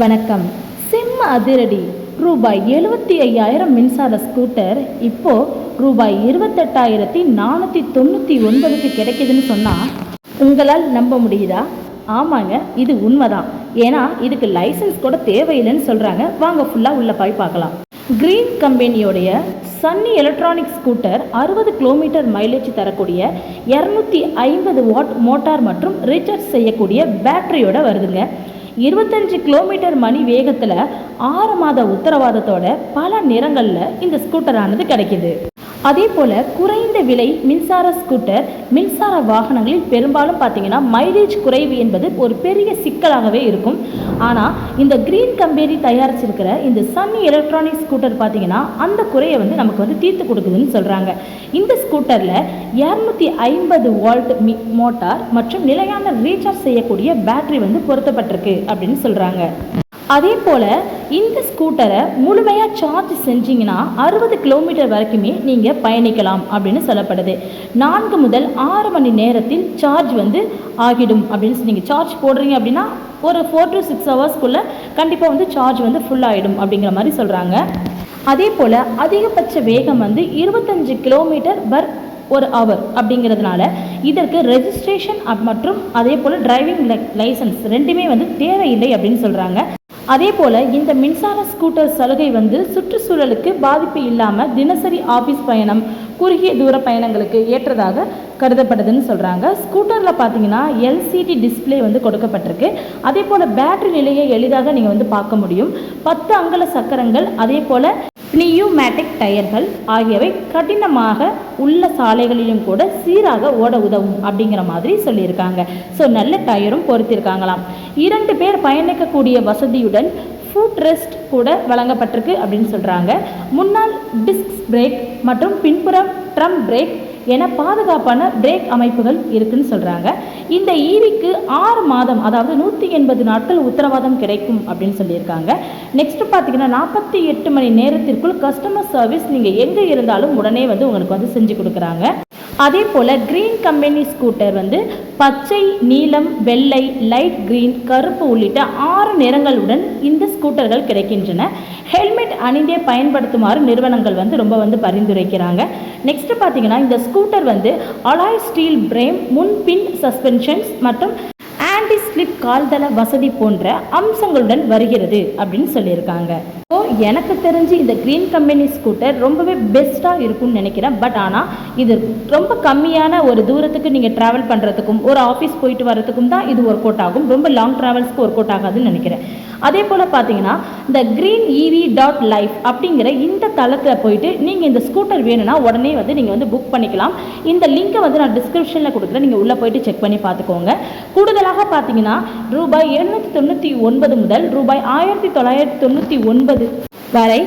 வணக்கம். செம்ம அதிரடி. ரூபாய் எழுபத்தி ஐயாயிரம் மின்சார ஸ்கூட்டர். இப்போ ரூபாய் இருபத்தெட்டாயிரத்தி நானூற்றி தொண்ணூற்றி ஒன்பதுக்கு கிடைக்குதுன்னு சொன்னால் உங்களால் நம்ப முடியுதா? ஆமாங்க இது உண்மைதான். ஏன்னா இதுக்கு லைசன்ஸ் கூட தேவையில்லைன்னு சொல்கிறாங்க வாங்க ஃபுல்லாக உள்ள போய் பார்க்கலாம். கிரீன் கம்பெனியோடைய சன்னி எலக்ட்ரானிக் ஸ்கூட்டர் அறுபது கிலோமீட்டர் மைலேஜ் தரக்கூடிய இரநூத்தி ஐம்பது வாட் மோட்டார் மற்றும் ரீசார்ஜ் செய்யக்கூடிய பேட்டரியோட வருதுங்க. இருபத்தஞ்சு கிலோமீட்டர் மணி வேகத்தில் ஆறு மாத உத்தரவாதத்தோட பல நிறங்களில் இந்த ஸ்கூட்டரானது கிடைக்குது. அதே போல் குறைந்த விலை மின்சார ஸ்கூட்டர் மின்சார வாகனங்களில் பெரும்பாலும் பார்த்தீங்கன்னா மைலேஜ் குறைவு என்பது ஒரு பெரிய சிக்கலாகவே இருக்கும். ஆனால் இந்த க்ரீன் கம்பெனி தயாரிச்சிருக்கிற இந்த சன்னி எலக்ட்ரானிக் ஸ்கூட்டர் பார்த்தீங்கன்னா அந்த குறையை வந்து நமக்கு வந்து தீர்த்து கொடுக்குதுன்னு சொல்கிறாங்க இந்த ஸ்கூட்டரில் இரநூத்தி ஐம்பது வால்ட் மி மோட்டார் மற்றும் நிலையான ரீசார்ஜ் செய்யக்கூடிய பேட்டரி வந்து பொருத்தப்பட்டிருக்கு அப்படின்னு சொல்கிறாங்க அதே போல் இந்த ஸ்கூட்டரை முழுமையாக சார்ஜ் செஞ்சிங்கன்னா அறுபது கிலோமீட்டர் வரைக்குமே நீங்கள் பயணிக்கலாம் அப்படின்னு சொல்லப்படுது. நான்கு முதல் ஆறு மணி நேரத்தில் சார்ஜ் வந்து ஆகிடும் அப்படின்னு நீங்கள் சார்ஜ் போடுறீங்க அப்படின்னா ஒரு ஃபோர் டு சிக்ஸ் ஹவர்ஸ்க்குள்ளே கண்டிப்பாக வந்து சார்ஜ் வந்து ஃபுல் ஆகிடும் அப்படிங்கிற மாதிரி சொல்கிறாங்க அதே போல் அதிகபட்ச வேகம் வந்து இருபத்தஞ்சு கிலோமீட்டர் பர் ஒரு ஹவர் அப்படிங்கிறதுனால இதற்கு ரெஜிஸ்ட்ரேஷன் மற்றும் அதே போல் டிரைவிங் லைசன்ஸ் ரெண்டுமே வந்து தேவையில்லை அப்படின்னு சொல்கிறாங்க அதே போல் இந்த மின்சார ஸ்கூட்டர் சலுகை வந்து சுற்றுச்சூழலுக்கு பாதிப்பு இல்லாமல் தினசரி ஆஃபீஸ் பயணம் குறுகிய தூர பயணங்களுக்கு ஏற்றதாக கருதப்படுதுன்னு சொல்கிறாங்க ஸ்கூட்டரில் பார்த்தீங்கன்னா எல்சிடி டிஸ்பிளே வந்து கொடுக்கப்பட்டிருக்கு. அதே போல் பேட்டரி நிலையை எளிதாக நீங்கள் வந்து பார்க்க முடியும். பத்து அங்கல சக்கரங்கள் அதே போல் நியூமேட்டிக் டயர்கள் ஆகியவை கடினமாக உள்ள சாலைகளிலும் கூட சீராக ஓட உதவும் அப்படிங்கிற மாதிரி சொல்லியிருக்காங்க. ஸோ நல்ல டயரும் பொருத்திருக்காங்களாம். இரண்டு பேர் பயணிக்கக்கூடிய வசதியுடன் ஃபுட் ரெஸ்ட் கூட வழங்கப்பட்டிருக்கு அப்படின்னு சொல்கிறாங்க முன்னால் டிஸ்க் பிரேக் மற்றும் பின்புறம் ட்ரம் பிரேக் என பாதுகாப்பான பிரேக் அமைப்புகள் இருக்குன்னு சொல்கிறாங்க இந்த ஈவிக்கு ஆறு மாதம் அதாவது நூற்றி எண்பது நாட்கள் உத்தரவாதம் கிடைக்கும் அப்படின்னு சொல்லியிருக்காங்க. நெக்ஸ்ட் பார்த்தீங்கன்னா நாற்பத்தி எட்டு மணி நேரத்திற்குள் கஸ்டமர் சர்வீஸ் நீங்கள் எங்கே இருந்தாலும் உடனே வந்து உங்களுக்கு வந்து செஞ்சு கொடுக்குறாங்க. அதே போல் க்ரீன் கம்பெனி ஸ்கூட்டர் வந்து பச்சை நீலம் வெள்ளை லைட் க்ரீன் கருப்பு உள்ளிட்ட ஆறு நிறங்களுடன் இந்த ஸ்கூட்டர்கள் கிடைக்கின்றன. ஹெல்மெட் அணிந்தே பயன்படுத்துமாறு நிறுவனங்கள் வந்து ரொம்ப வந்து பரிந்துரைக்கிறாங்க. நெக்ஸ்ட் பார்த்தீங்கன்னா இந்த ஸ்கூட்டர் வந்து அலாய் ஸ்டீல் பிரேம் முன்பின் சஸ்பென்ஷன்ஸ் மற்றும் ஆன்டி ஸ்லிப் கால்தள வசதி போன்ற அம்சங்களுடன் வருகிறது அப்படின்னு சொல்லியிருக்காங்க. ஸோ எனக்கு தெரிஞ்சு இந்த க்ரீன் கம்பெனி ஸ்கூட்டர் ரொம்பவே பெஸ்ட்டாக இருக்கும்னு நினைக்கிறேன். பட் ஆனால் இது ரொம்ப கம்மியான ஒரு தூரத்துக்கு நீங்கள் ட்ராவல் பண்ணுறதுக்கும் ஒரு ஆஃபீஸ் போயிட்டு வரதுக்கும் தான் இது ஒர்க் அவுட் ஆகும். ரொம்ப லாங் ட்ராவல்ஸ்க்கு ஒர்க் அவுட் ஆகாதுன்னு நினைக்கிறேன். அதே போல் பார்த்தீங்கன்னா இந்த க்ரீன் இவி டாட் லைஃப் அப்படிங்கிற இந்த தளத்தில் போயிட்டு நீங்கள் இந்த ஸ்கூட்டர் வேணும்னா உடனே வந்து நீங்கள் வந்து புக் பண்ணிக்கலாம். இந்த லிங்க்கை வந்து நான் டிஸ்கிரிப்ஷனில் கொடுக்குறேன். நீங்கள் உள்ளே போயிட்டு செக் பண்ணி பார்த்துக்கோங்க. கூடுதலாக பார்த்தீங்கன்னா ரூபாய் எழுநூற்றி தொண்ணூற்றி ஒன்பது முதல் ரூபாய் ஆயிரத்தி தொள்ளாயிரத்தி தொண்ணூற்றி ஒன்பது வரை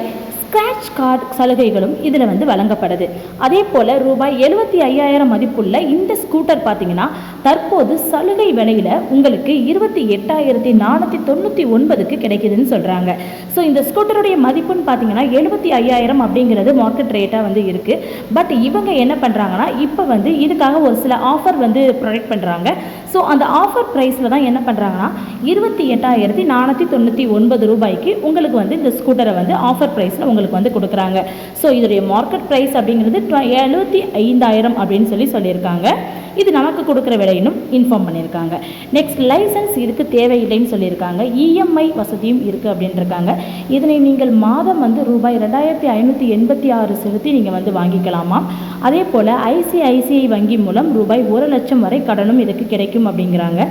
ஸ்க்ராட்ச் கார்டு சலுகைகளும் இதில் வந்து வழங்கப்படுது. அதே போல் ரூபாய் எழுபத்தி ஐயாயிரம் மதிப்புள்ள இந்த ஸ்கூட்டர் பார்த்தீங்கன்னா தற்போது சலுகை விலையில் உங்களுக்கு இருபத்தி எட்டாயிரத்தி நானூற்றி தொண்ணூற்றி ஒன்பதுக்கு கிடைக்குதுன்னு சொல்கிறாங்க ஸோ இந்த ஸ்கூட்டருடைய மதிப்புன்னு பார்த்தீங்கன்னா எழுபத்தி ஐயாயிரம் அப்படிங்கிறது மார்க்கெட் ரேட்டாக வந்து இருக்குது பட் இவங்க என்ன பண்ணுறாங்கன்னா இப்போ வந்து இதுக்காக ஒரு சில ஆஃபர் வந்து ப்ரொடெக்ட் பண்ணுறாங்க ஸோ அந்த ஆஃபர் ப்ரைஸில் தான் என்ன பண்ணுறாங்கன்னா இருபத்தி எட்டாயிரத்தி நானூற்றி தொண்ணூற்றி ஒன்பது ரூபாய்க்கு உங்களுக்கு வந்து இந்த ஸ்கூட்டரை வந்து ஆஃபர் ப்ரைஸில் உங்களுக்கு வந்து கொடுக்குறாங்க. ஸோ இதோடைய மார்க்கெட் ப்ரைஸ் அப்படிங்கிறது எழுபத்தி ஐந்தாயிரம் அப்படின்னு சொல்லி சொல்லியிருக்காங்க. இது நமக்கு கொடுக்குற விலையினும் இன்ஃபார்ம் பண்ணியிருக்காங்க. நெக்ஸ்ட் லைசன்ஸ் இதுக்கு தேவையில்லைன்னு சொல்லியிருக்காங்க. இஎம்ஐ வசதியும் இருக்குது அப்படின்ட்டுருக்காங்க இதனை நீங்கள் மாதம் வந்து ரூபாய் ரெண்டாயிரத்தி ஐநூற்றி எண்பத்தி ஆறு செலுத்தி நீங்கள் வந்து வாங்கிக்கலாமா? அதே போல் ஐசிஐசிஐ வங்கி மூலம் ரூபாய் ஒரு லட்சம் வரை கடனும் இதுக்கு கிடைக்கும் அப்படிங்கிறாங்க.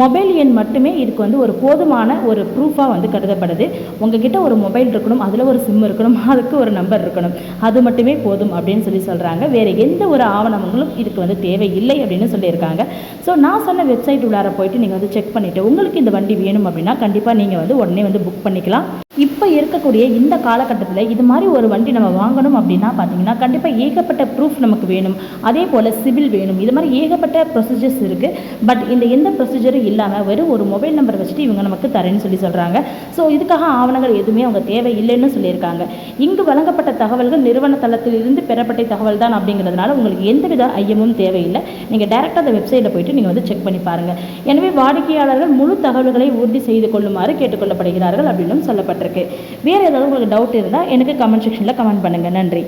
மொபைல் எண் மட்டுமே இதுக்கு வந்து ஒரு போதுமான ஒரு ப்ரூஃபாக வந்து கருதப்படுது. உங்ககிட்ட ஒரு மொபைல் இருக்கணும் அதில் ஒரு சிம் இருக்கணும் அதுக்கு ஒரு நம்பர் இருக்கணும். அது மட்டுமே போதும் அப்படின்னு சொல்லி சொல்கிறாங்க வேறு எந்த ஒரு ஆவணங்களும் இதுக்கு வந்து தேவையில்லை அப்படின்னு சொல்லியிருக்காங்க. ஸோ நான் சொன்ன வெப்சைட் உள்ளார போயிட்டு நீங்கள் வந்து செக் பண்ணிவிட்டு உங்களுக்கு இந்த வண்டி வேணும் அப்படின்னா கண்டிப்பாக நீங்கள் வந்து உடனே வந்து புக் பண்ணிக்கலாம். இப்போ இருக்கக்கூடிய இந்த காலகட்டத்தில் இது மாதிரி ஒரு வண்டி நம்ம வாங்கணும் அப்படின்னா பார்த்தீங்கன்னா கண்டிப்பாக ஏகப்பட்ட ப்ரூஃப் நமக்கு வேணும். அதே போல் சிவில் வேணும். இது மாதிரி ஏகப்பட்ட ப்ரொசீஜர்ஸ் இருக்குது பட் இந்த எந்த ப்ரொசீஜரும் இல்லாமல் வெறும் ஒரு மொபைல் நம்பர் வச்சுட்டு இவங்க நமக்கு தரேன்னு சொல்லி சொல்கிறாங்க ஸோ இதுக்காக ஆவணங்கள் எதுவுமே அவங்க தேவை இல்லைன்னு சொல்லியிருக்காங்க. இங்கு வழங்கப்பட்ட தகவல்கள் நிறுவன தளத்திலிருந்து பெறப்பட்ட தகவல் தான் அப்படிங்கிறதுனால உங்களுக்கு எந்தவித ஐயமும் தேவையில்லை. நீங்கள் டேரெக்டாக அந்த வெப்சைட்டில் போயிட்டு நீங்கள் வந்து செக் பண்ணி பாருங்கள் எனவே வாடிக்கையாளர்கள் முழு தகவல்களை உறுதி செய்து கொள்ளுமாறு கேட்டுக்கொள்ளப்படுகிறார்கள் அப்படின்னு சொல்லப்பட்டிருக்கு வேறு ஏதாவது உங்களுக்கு டவுட் இருந்தால் எனக்கு கமெண்ட் செக்ஷனில் கமெண்ட் பண்ணுங்கள் நன்றி.